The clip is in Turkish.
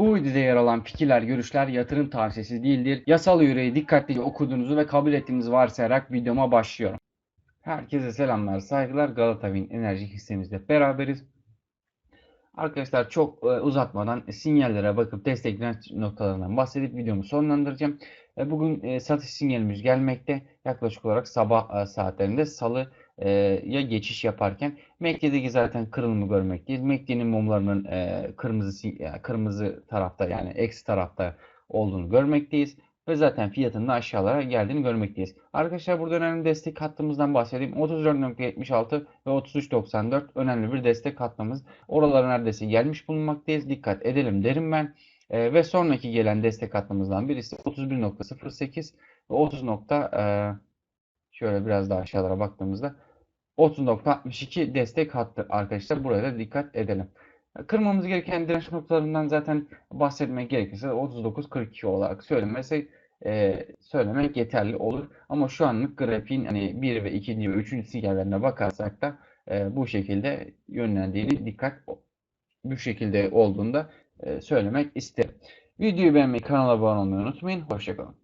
Bu videoda yer alan fikirler, görüşler yatırım tavsiyesi değildir. Yasal yüreği dikkatlice okuduğunuzu ve kabul ettiğinizi varsayarak videoma başlıyorum. Herkese selamlar, saygılar. Galata Wind Enerji hissemizde beraberiz. Arkadaşlar çok e, uzatmadan sinyallere bakıp destekleyen noktalarından bahsedip videomu sonlandıracağım. E, Bugün e, satış sinyalimiz gelmekte. Yaklaşık olarak sabah saatlerinde salı e, ya geçiş yaparken MACD'deki zaten kırılımı görmekteyiz. MACD'nin mumlarının e, kırmızı kırmızı tarafta yani eksi tarafta olduğunu görmekteyiz. Ve zaten fiyatının da aşağılara geldiğini görmekteyiz. Arkadaşlar burada önemli destek hattımızdan bahsedeyim. 34.76 ve 33.94 önemli bir destek hattımız. Oralara neredeyse gelmiş bulunmaktayız. Dikkat edelim derim ben. E, ve sonraki gelen destek hattımızdan birisi 31.08 ve 30. Nokta, e, şöyle biraz daha aşağılara baktığımızda 30.62 destek hattı arkadaşlar. Buraya da dikkat edelim. Kırmamız gereken direnç noktalarından zaten bahsetmek gerekirse 39.42 olarak söylemesi e, söylemek yeterli olur. Ama şu anlık grafiğin hani 1 ve 2. ve 3. sinyallerine bakarsak da e, bu şekilde yönlendiğini dikkat bu şekilde olduğunda e, söylemek isterim. Videoyu beğenmeyi, kanala abone olmayı unutmayın. Hoşçakalın.